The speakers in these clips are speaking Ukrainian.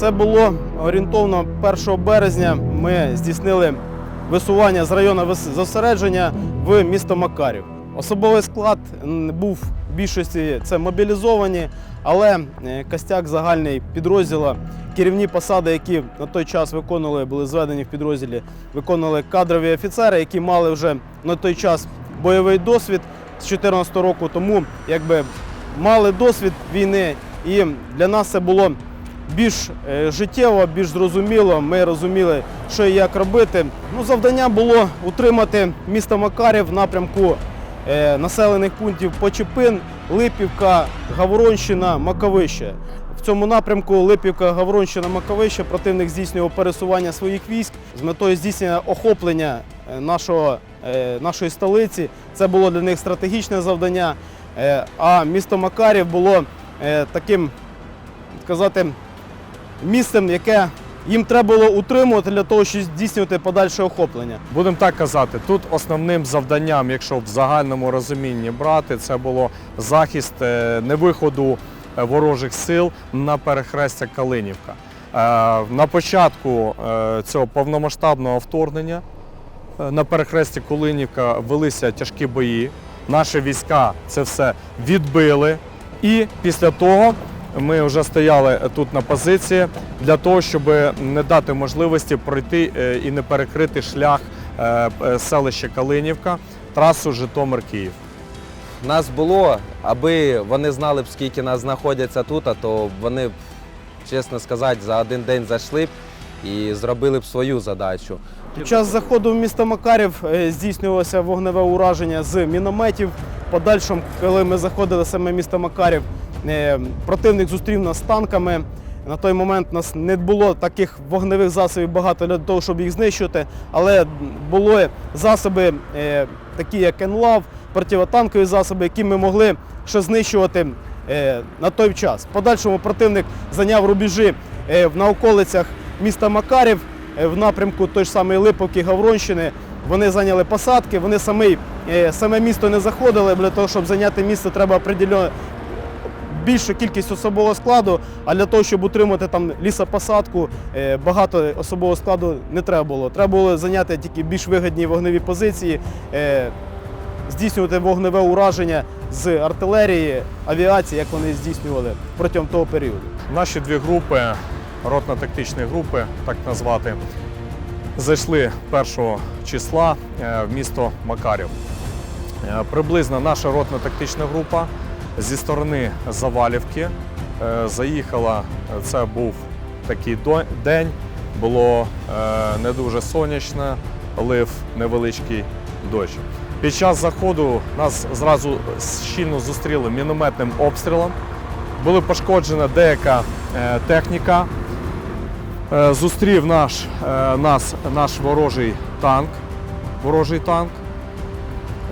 Це було орієнтовно 1 березня. Ми здійснили висування з району зосередження в місто Макарів. Особовий склад був в більшості це мобілізовані, але е, костяк загальний підрозділу, керівні посади, які на той час виконували, були зведені в підрозділі, виконували кадрові офіцери, які мали вже на той час бойовий досвід з 2014 року, тому якби мали досвід війни, і для нас це було більш е, життєво, більш зрозуміло. Ми розуміли, що і як робити. Ну, завдання було утримати місто Макарів в напрямку е, населених пунктів Почепин, Липівка, Гавронщина, Маковище. В цьому напрямку Липівка, Гавронщина, Маковище противник здійснював пересування своїх військ з метою здійснення охоплення е, нашого, нашої столиці. Це було для них стратегічне завдання. А місто Макарів було таким сказати, місцем, яке їм треба було утримувати для того, щоб здійснювати подальше охоплення. Будемо так казати, тут основним завданням, якщо в загальному розумінні брати, це було захист е, невиходу е, ворожих сил на перехрестя Калинівка. Е, На початку цього повномасштабного вторгнення на перехресті Калинівка велися тяжкі бої. Наші війська це все відбили. І після того ми вже стояли тут на позиції для того, щоб не дати можливості пройти е, і не перекрити шлях е, е, селища Калинівка, трасу Житомир-Київ. Нас було, аби вони знали б, скільки нас знаходяться тут, а то вони б, чесно сказати, за один день зайшли б і зробили б свою задачу. Під час заходу в місто Макарів здійснювалося вогневе ураження з мінометів. Подальшому, коли ми заходили в саме місто Макарів, противник зустрів нас з танками. На той момент у нас не було таких вогневих засобів багато для того, щоб їх знищувати, але були засоби, е, такі як ЕНЛАВ, противотанкові засоби, які ми могли ще знищувати е, на той час. Подальшому противник зайняв рубежі е, на околицях міста Макарів е, в напрямку той ж самої Липовки, Гавронщини. Вони зайняли посадки, вони самі, е, саме місто не заходили. Для того, щоб зайняти місто, треба більшу кількість особового складу, а для того, щоб утримати там лісопосадку, е, багато особового складу не треба було. Треба було зайняти тільки більш вигідні вогневі позиції, е, здійснювати вогневе ураження з артилерії, авіації, як вони здійснювали протягом того періоду. Наші дві групи, ротно-тактичні групи, так назвати, зайшли 1 числа е, в місто Макарів. Приблизно наша ротно-тактична група зі сторони Завалівки е, заїхала. Це був такий день, було е, не дуже сонячно, лив невеличкий дощ. Під час заходу нас зразу щільно зустріли мінометним обстрілом. Була пошкоджена деяка е, техніка. Зустрів наш, нас наш ворожий танк. Ворожий танк.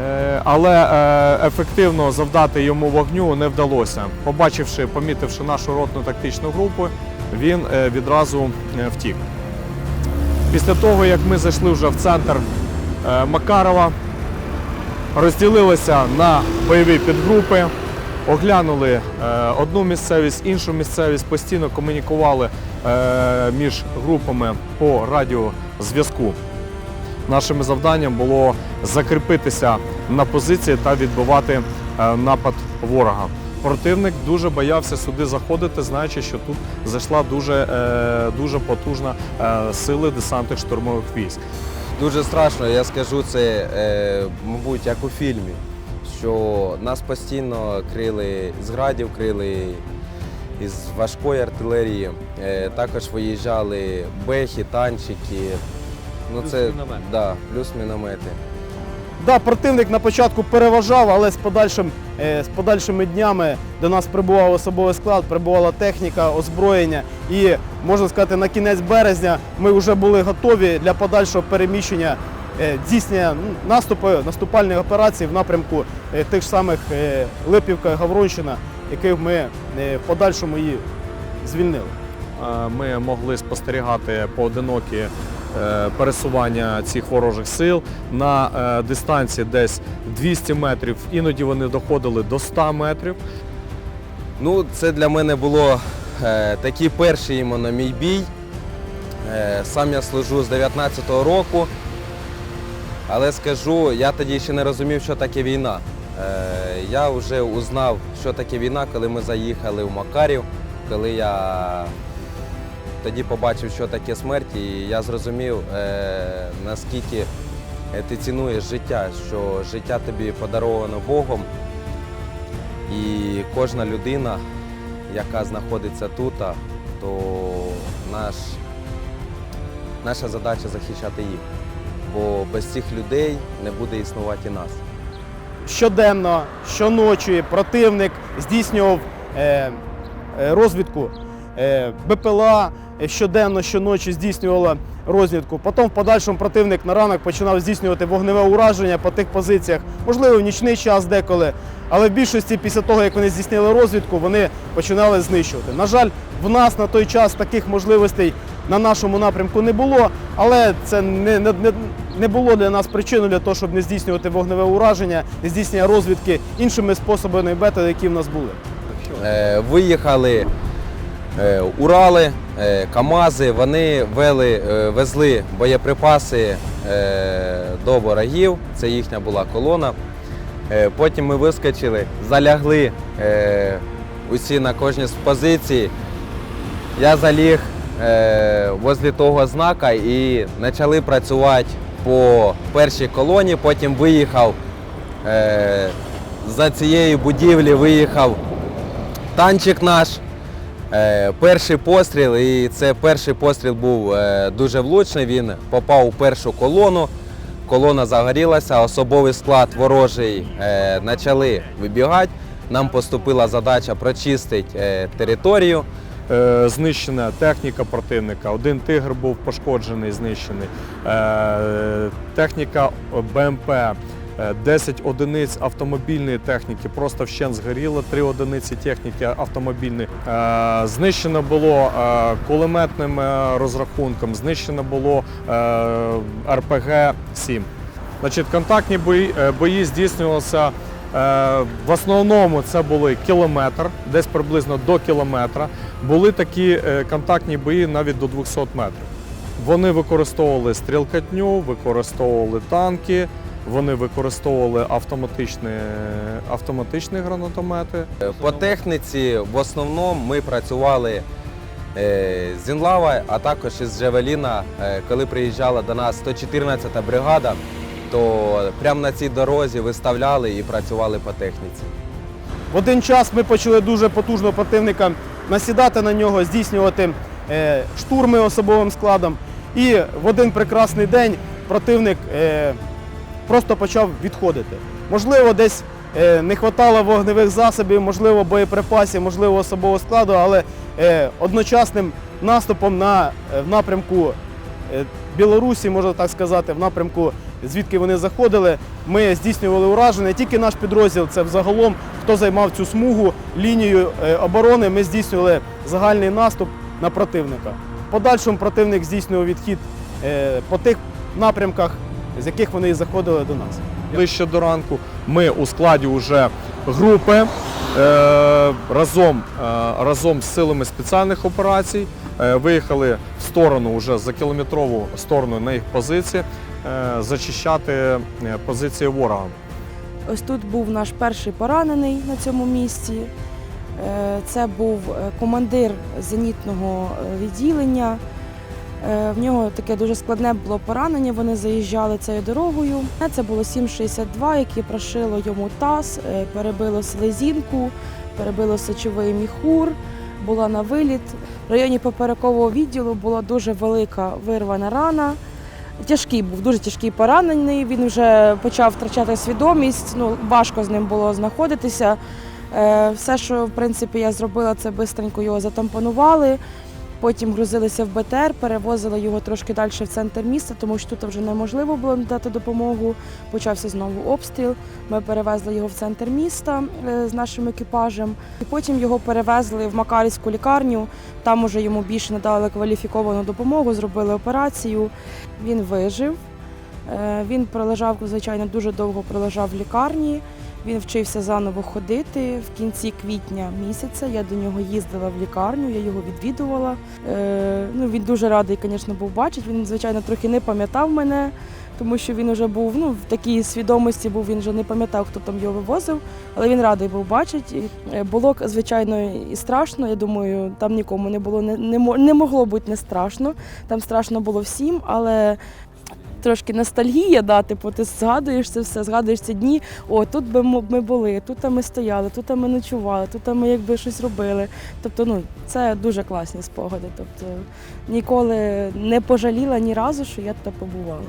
Е, Але е, ефективно завдати йому вогню не вдалося. Побачивши, помітивши нашу ротну тактичну групу, він е, відразу втік. Після того, як ми зайшли вже в центр Макарова, розділилися на бойові підгрупи, оглянули одну місцевість, іншу місцевість, постійно комунікували між групами по радіозв'язку. Нашим завданням було закріпитися на позиції та відбивати е, напад ворога. Противник дуже боявся сюди заходити, знаючи, що тут зайшла дуже, е, дуже потужна е, сили десантних штурмових військ. Дуже страшно, я скажу це, мабуть, як у фільмі, що нас постійно крили з градів, крили із важкої артилерії. Також виїжджали бехи, танчики. Ну, Плюс це, міномети. Да, плюс міномети. Да, противник на початку переважав, але з, подальшим, е, з подальшими днями до нас прибував особовий склад, прибувала техніка, озброєння. І можна сказати, на кінець березня ми вже були готові для подальшого переміщення е, здійснення ну, наступу, наступальної операції в напрямку е, тих ж самих е, Липівка, Гавронщина, яких ми е, в подальшому її звільнили. Ми могли спостерігати поодинокі пересування цих ворожих сил на е, дистанції десь 200 метрів, іноді вони доходили до 100 метрів. Ну, це для мене було е, такий перший іменно мій бій. Е, Сам я служу з 19-го року, але скажу, я тоді ще не розумів, що таке війна. Е, Я вже узнав, що таке війна, коли ми заїхали в Макарів, коли я тоді побачив, що таке смерть, і я зрозумів, е, наскільки е, ти цінуєш життя, що життя тобі подаровано Богом. І кожна людина, яка знаходиться тут, то наш, наша задача захищати їх. Бо без цих людей не буде існувати і нас. щоденно, щоночі противник здійснював е, е, розвідку е, БПЛА, щоденно, щоночі здійснювала розвідку. Потім в подальшому противник на ранок починав здійснювати вогневе ураження по тих позиціях, можливо, в нічний час деколи. Але в більшості після того, як вони здійснили розвідку, вони починали знищувати. На жаль, в нас на той час таких можливостей на нашому напрямку не було, але це не, не, не, було для нас причиною для того, щоб не здійснювати вогневе ураження, не здійснення розвідки іншими способами і які в нас були. Е, Виїхали е, Урали, е, КАМАЗи, вони вели, е, везли боєприпаси е, до ворогів, це їхня була колона. Е, Потім ми вискочили, залягли е, усі на кожній з позиції. Я заліг е, возле того знака і почали працювати по першій колоні, потім виїхав е, за цієї будівлі, виїхав танчик наш. Е, перший постріл, і це перший постріл був е, дуже влучний. Він попав у першу колону. Колона загорілася, особовий склад ворожий е, почали вибігати. Нам поступила задача прочистити територію. Знищена техніка противника. Один тигр був пошкоджений, знищений. Техніка БМП. Е, 10 одиниць автомобільної техніки просто вщент згоріло, 3 одиниці техніки автомобільної. Е, Знищено було е, кулеметним е, розрахунком, знищено було РПГ-7. Значить, контактні бої, е, бої здійснювалися е, в основному це були кілометр, десь приблизно до кілометра. Були такі е, контактні бої навіть до 200 метрів. Вони використовували стрілкатню, використовували танки, вони використовували автоматичні, автоматичні гранатомети. По техніці в основному ми працювали е, з Інлава, а також із Джавеліна. Е, Коли приїжджала до нас 114-та бригада, то прямо на цій дорозі виставляли і працювали по техніці. В один час ми почали дуже потужно противника насідати на нього, здійснювати е, штурми особовим складом. І в один прекрасний день противник просто почав відходити. Можливо, десь е, не вистачало вогневих засобів, можливо, боєприпасів, можливо, особового складу, але е, одночасним наступом на е, в напрямку Білорусі, можна так сказати, в напрямку, звідки вони заходили, ми здійснювали ураження. Тільки наш підрозділ, це взагалом, хто займав цю смугу, лінію оборони, ми здійснювали загальний наступ на противника. Подальшому противник здійснював відхід по тих напрямках, з яких вони і заходили до нас. Ближче до ранку ми у складі вже групи е, разом, е, разом з силами спеціальних операцій е, виїхали в сторону вже за кілометрову сторону на їх позиції, е, зачищати позиції ворога. Ось тут був наш перший поранений на цьому місці. Це був командир зенітного відділення. Е, В нього таке дуже складне було поранення. Вони заїжджали цією дорогою. Це було 7,62, яке прошило йому таз, е, перебило слезінку, перебило сечовий міхур, була на виліт. В районі поперекового відділу була дуже велика вирвана рана. Тяжкий був, дуже тяжкий поранений. Він вже почав втрачати свідомість. Ну, важко з ним було знаходитися. Е, Все, що в принципі я зробила, це швидко його затампонували. Потім грузилися в БТР, перевозили його трошки далі в центр міста, тому що тут вже неможливо було надати допомогу. Почався знову обстріл. Ми перевезли його в центр міста е, з нашим екіпажем. І потім його перевезли в Макарівську лікарню. Там уже йому більше надали кваліфіковану допомогу, зробили операцію. Він вижив. Е, Він пролежав, звичайно, дуже довго пролежав в лікарні. Він вчився заново ходити в кінці квітня місяця. Я до нього їздила в лікарню, я його відвідувала. Е, ну, він дуже радий, звісно, був бачити. Він, звичайно, трохи не пам'ятав мене, тому що він вже був ну, в такій свідомості, був він вже не пам'ятав, хто там його вивозив, але він радий був бачити. Е, Було, звичайно, і страшно. Я думаю, там нікому не було не, не, мо- не могло бути не страшно. Там страшно було всім, але. Трошки ностальгія, да, типу, ти згадуєш це все, згадуєш ці дні. О, тут би ми були, тут ми стояли, тут ми ночували, тут ми якби щось робили. Тобто, ну, це дуже класні спогади. Тобто ніколи не пожаліла ні разу, що я тут побувала.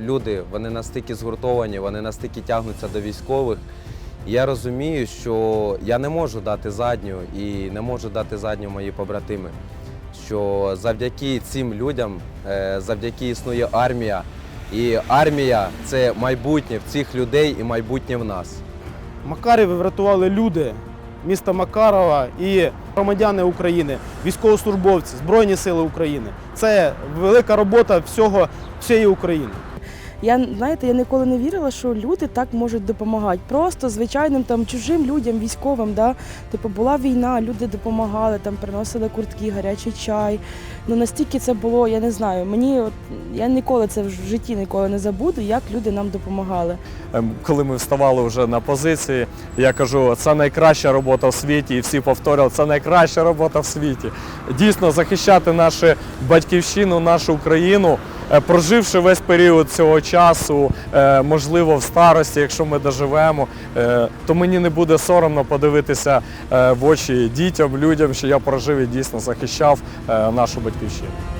Люди вони настільки згуртовані, вони настільки тягнуться до військових. Я розумію, що я не можу дати задню і не можу дати задню мої побратими. Що завдяки цим людям, е, завдяки існує армія. І армія це майбутнє в цих людей і майбутнє в нас. Макарів врятували люди міста Макарова і громадяни України, військовослужбовці, Збройні Сили України. Це велика робота всього всієї України. Я знаєте, я ніколи не вірила, що люди так можуть допомагати. Просто звичайним там чужим людям, військовим, да. Типу була війна, люди допомагали, там приносили куртки, гарячий чай. Ну настільки це було, я не знаю. Мені от я ніколи це в житті ніколи не забуду, як люди нам допомагали. Ем, Коли ми вставали вже на позиції, я кажу, це найкраща робота в світі, і всі повторювали, це найкраща робота в світі. Дійсно, захищати нашу батьківщину, нашу Україну, проживши весь період цього часу, е, можливо, в старості, якщо ми доживемо, е, то мені не буде соромно подивитися е, в очі дітям, людям, що я прожив і дійсно захищав е, нашу батьківщину.